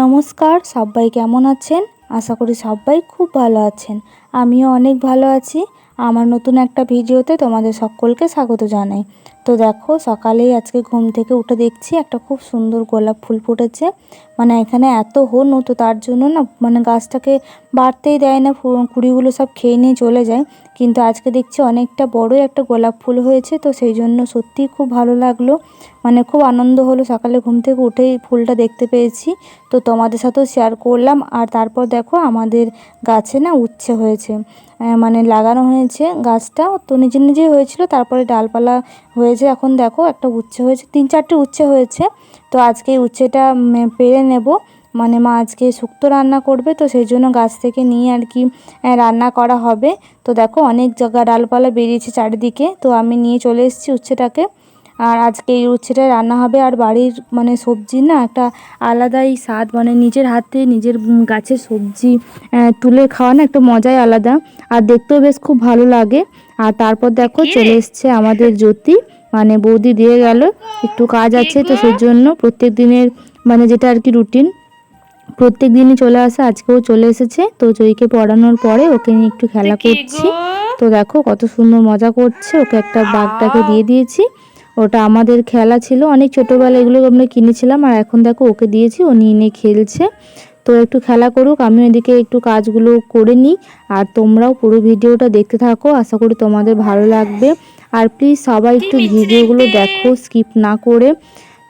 নমস্কার সবাই কেমন আছেন? আশা করি সবাই খুব ভালো আছেন। আমিও অনেক ভালো আছি। আমার নতুন একটা ভিডিওতে তোমাদের সকলকে স্বাগত জানাই। তো দেখো, সকালেই আজকে ঘুম থেকে উঠে দেখছি একটা খুব সুন্দর গোলাপ ফুল ফুটেছে। মানে এখানে এত হনু তো তার জন্য না মানে গাছটাকে বাড়তেই দেয় না কুড়িগুলো সব খেয়ে নিয়ে চলে যায়। কিন্তু আজকে দেখছি অনেকটা বড়ই একটা গোলাপ ফুল হয়েছে, তো সেই জন্য সত্যিই খুব ভালো লাগল। মানে খুব আনন্দ হলো সকালে ঘুম থেকে উঠেই ফুলটা দেখতে পেয়েছি। তো তোমাদের সাথেও শেয়ার করলাম। আর তারপর দেখো আমাদের গাছে না উচ্ছে হয়েছে। মানে লাগানো হয়েছে গাছটা, তো নিজে নিজেই হয়েছিল, তারপরে ডালপালা হয়েছে। এখন দেখো একটা উচ্ছে হয়েছে, তিন চারটে উচ্ছে হয়েছে। তো আজকে উচ্ছেটা পেরে নেব। মানে মা আজকে শুক্তো রান্না করবে, তো সেই জন্য গাছ থেকে নিয়ে আর কি রান্না করা হবে। তো দেখো অনেক জায়গা ডালপালা বেরিয়েছে চারিদিকে, তো আমি নিয়ে চলে এসেছি উচ্ছেটাকে। আর আজকে এই উচ্ছেটাই রান্না হবে আর বাড়ির মানে সবজি না একটা আলাদাই স্বাদ। মানে নিজের হাতে নিজের গাছের সবজি তুলে খাওয়া না একটা মজাই আলাদা। আর দেখতেও বেশ খুব ভালো লাগে। আর তারপর দেখো চলে এসছে আমাদের জ্যোতি। মানে বৌদি দিয়ে গেল। একটু কাজ আছে তো সেই জন্য প্রত্যেক দিনের মানে যেটা আর কি রুটিন প্রত্যেক দিনই চলে আসে আজকেও চলে এসেছে। তো জয়ীকে পড়ানোর পরে ওকে নিয়ে একটু খেলা করছি। তো দেখো কত সুন্দর মজা করছে। ওকে একটা বাগটাকে দিয়ে দিয়েছি। ওটা আমাদের খেলা ছিল। অনেক ছোটোবেলায় এগুলো আমরা কিনেছিলাম আর এখন দেখো ওকে দিয়েছি, ও নিয়ে নিয়ে খেলছে। তো একটু খেলা করুক আমি এদিকে একটু কাজগুলো করে নিই। আর তোমরাও পুরো ভিডিওটা দেখতে থাকো, আশা করি তোমাদের ভালো লাগবে। আর প্লিজ সবাই একটু ভিডিওগুলো দেখো স্কিপ না করে।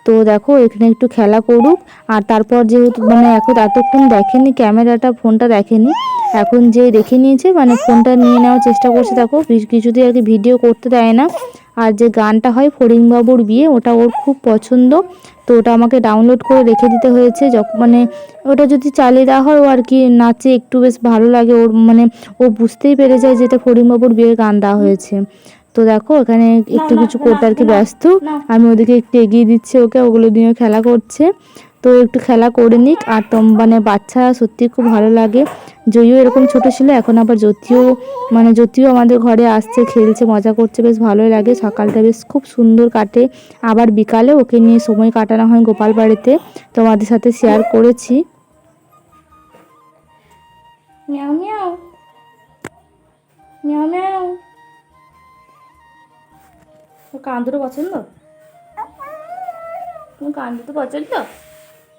তো দেখো, এখানে একটু খেলা করুক। আর তারপর যেহেতু মানে এখন এতক্ষণ দেখেনি, ক্যামেরাটা, ফোনটা দেখেনি, এখন যে দেখে নিয়েছে মানে ফোনটা নিয়ে নেওয়ার চেষ্টা করছে, দেখো, কিছু- কিছুতেই আর কি ভিডিও করতে দেয় না। আর যে গানটা হয় ফড়িংবাবুর বিয়ে ওটা ওর খুব পছন্দ। তো ওটা আমাকে ডাউনলোড করে রেখে দিতে হয়েছে। যখন মানে ওটা যদি চালিয়ে দেওয়া হয় ও আর কি নাচে একটু বেশ ভালো লাগে। ওর মানে ও বুঝতেই পেরে যায় যে এটা ফড়িংবাবুর বিয়ের গান দেওয়া হয়েছে। তো দেখো এখানে একটু কিছু করতে আর কি ব্যস্ত। আমি ওদেরকে একটু এগিয়ে দিচ্ছি ওকে ওগুলো নিয়ে খেলা করছে। তো একটু খেলা করে নিক। আর তোম মানে বাচ্চা সত্যি খুব ভালো লাগে। জয়ও এরকম ছোট ছিল, এখন আবার জ্যোতিও মানে জ্যোতিও আমাদের ঘরে আসছে, খেলছে, মজা করছে, বেশ ভালোই লাগে। সকালটা বেশ খুব সুন্দর কাটে। আবার বিকালে ওকে নিয়ে সময় কাটানো হয় গোপাল বাড়িতে। তোমাদের সাথে শেয়ার করেছি। মিয়াও পছন্দ? তুমি কান্দুরও পছন্দ?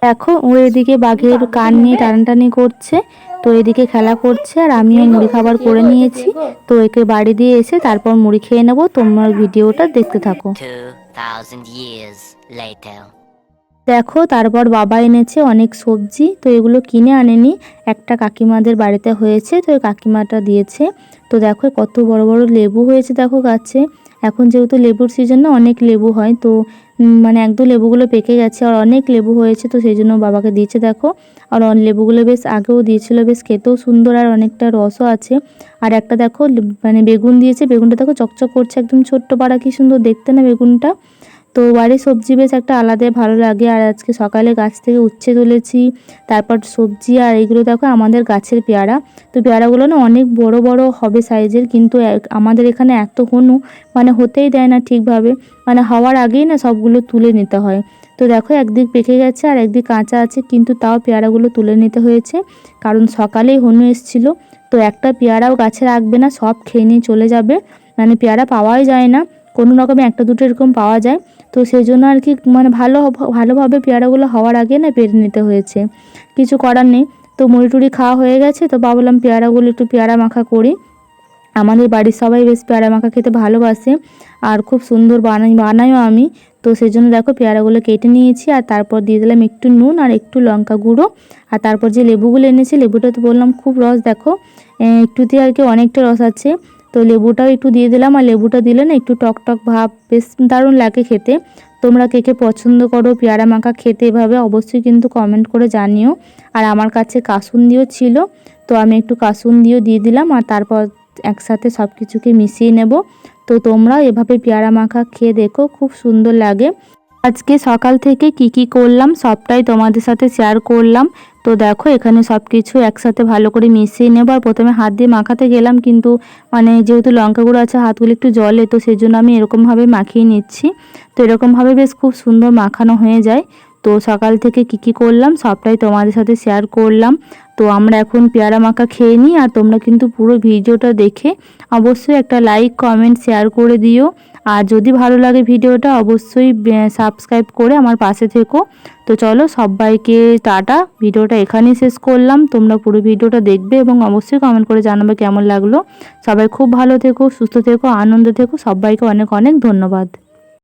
দেখো ও এদিকে বাঘের কান নিয়ে টানাটানি করছে তো এদিকে খেলা করছে আর আমিও মুড়ি খাবার করে নিয়েছি। তো একে বাড়ি দিয়ে এসে তারপর মুড়ি খেয়ে নেব তোমার ভিডিওটা দেখতে থাকো। 2,000 দেখো তারপর বাবা এনেছে অনেক সবজি তো এগুলো কিনে আনেনি। একটা কাকিমাদের বাড়িতে হয়েছে তো ওই কাকিমাটা দিয়েছে। তো দেখো কত বড় বড় লেবু হয়েছে দেখো গাছে। এখন যেহেতু লেবুর সিজন না, অনেক লেবু হয়, তো মানে একদম লেবুগুলো পেকে গেছে আর অনেক লেবু হয়েছে, তো সেই জন্য বাবাকে দিয়েছে, দেখো। আর লেবুগুলো বেশ আগেও দিয়েছিল, বেশ খেতেও সুন্দর আর অনেকটা রসও আছে। আর একটা দেখো মানে বেগুন দিয়েছে, বেগুনটা দেখো চকচক করছে, একদম ছোট্ট পাড়া, কি সুন্দর দেখতে না বেগুনটা। তো বাড়ির সবজি বেশ একটা আলাদাই ভালো লাগে। আর আজকে সকালে গাছ থেকে উচ্ছে তুলেছি, তারপর সবজি আর এইগুলো দেখো আমাদের গাছের পেয়ারা। তো পেয়ারাগুলো না অনেক বড় বড় হবে সাইজের, কিন্তু আমাদের এখানে এত হনু মানে হতেই দেয় না ঠিকভাবে। মানে হওয়ার আগেই না সবগুলো তুলে নিতে হয়। তো দেখো একদিক পেকে গেছে আর একদিক কাঁচা আছে, কিন্তু তাও পেয়ারাগুলো তুলে নিতে হয়েছে। কারণ সকালেই হনু এসছিল, তো একটা পেয়ারাও গাছে রাখবে না, সব খেয়ে নিয়ে চলে যাবে। মানে পেয়ারা পাওয়াই যায় না। কোনো রকমে একটা দুটো এরকম পাওয়া যায়। তো সেই জন্য আর কি মানে ভালো ভালোভাবে পেয়ারাগুলো হওয়ার আগে না পেরে নিতে হয়েছে। কিছু করার নেই। তো মুড়ি টুড়ি খাওয়া হয়ে গেছে। তো ভাবলাম পেয়ারাগুলো একটু পেয়ারা মাখা করি। আমাদের বাড়ির সবাই বেশ পেয়ারা মাখা খেতে ভালোবাসে। আর খুব সুন্দর বানাই, বানাইও আমি। তো সেই জন্য দেখো পেয়ারাগুলো কেটে নিয়েছি। আর তারপর দিয়ে দিলাম একটু নুন আর একটু লঙ্কা গুঁড়ো। আর তারপর যে লেবুগুলো এনেছি লেবুটা তো বললাম খুব রস দেখো। একটুতে আর কি অনেকটা রস আছে। তো লেবুটাও একটু দিয়ে দিলাম আর লেবুটা দিলে না একটু টক টক ভাব, বেশ দারুণ লাগে খেতে। তোমরা কে কে পছন্দ করো পেয়ারা মাখা খেতে এভাবে অবশ্যই কিন্তু কমেন্ট করে জানিও। আর আমার কাছে কাসুন কাসুন্দিও ছিল, তো আমি একটু কাসুন কাসুন্দিও দিয়ে দিলাম আর তারপর একসাথে সব কিছুকে মিশিয়ে নেব। তো তোমরা এভাবে পেয়ারা মাখা খেয়ে দেখো, খুব সুন্দর লাগে। আজকে সকাল থেকে কি কি করলাম সবটাই তোমাদের সাথে শেয়ার করলাম। তো দেখো, এখানে সব কিছু একসাথে ভালো করে মিশিয়ে নেব। আর প্রথমে হাত দিয়ে মাখাতে গেলাম কিন্তু মানে যেহেতু লঙ্কা গুঁড়ো আছে, হাতগুলো একটু জলে, তো সেই জন্য আমি এরকমভাবে মাখিয়ে নিচ্ছি। তো এরকমভাবে বেশ খুব সুন্দর মাখানো হয়ে যায়। তো সকাল থেকে কি কি করলাম সবটাই তোমাদের সাথে শেয়ার করলাম। তো আমরা এখন পেয়ারা মাখা খেয়ে নিই। আর তোমরা কিন্তু পুরো ভিডিওটা দেখে অবশ্যই একটা লাইক কমেন্ট শেয়ার করে দিও। আর যদি ভালো লাগে ভিডিওটা, অবশ্যই সাবস্ক্রাইব করে আমার পাশে থেকো। তো চলো, সবাইকে টাটা। ভিডিওটা এখানেই শেষ করলাম। তোমরা পুরো ভিডিওটা দেখবে এবং অবশ্যই কমেন্ট করে জানাবে কেমন লাগল। সবাই খুব ভালো থেকো, সুস্থ থেকো, আনন্দ থেকো। সবাইকে অনেক অনেক ধন্যবাদ।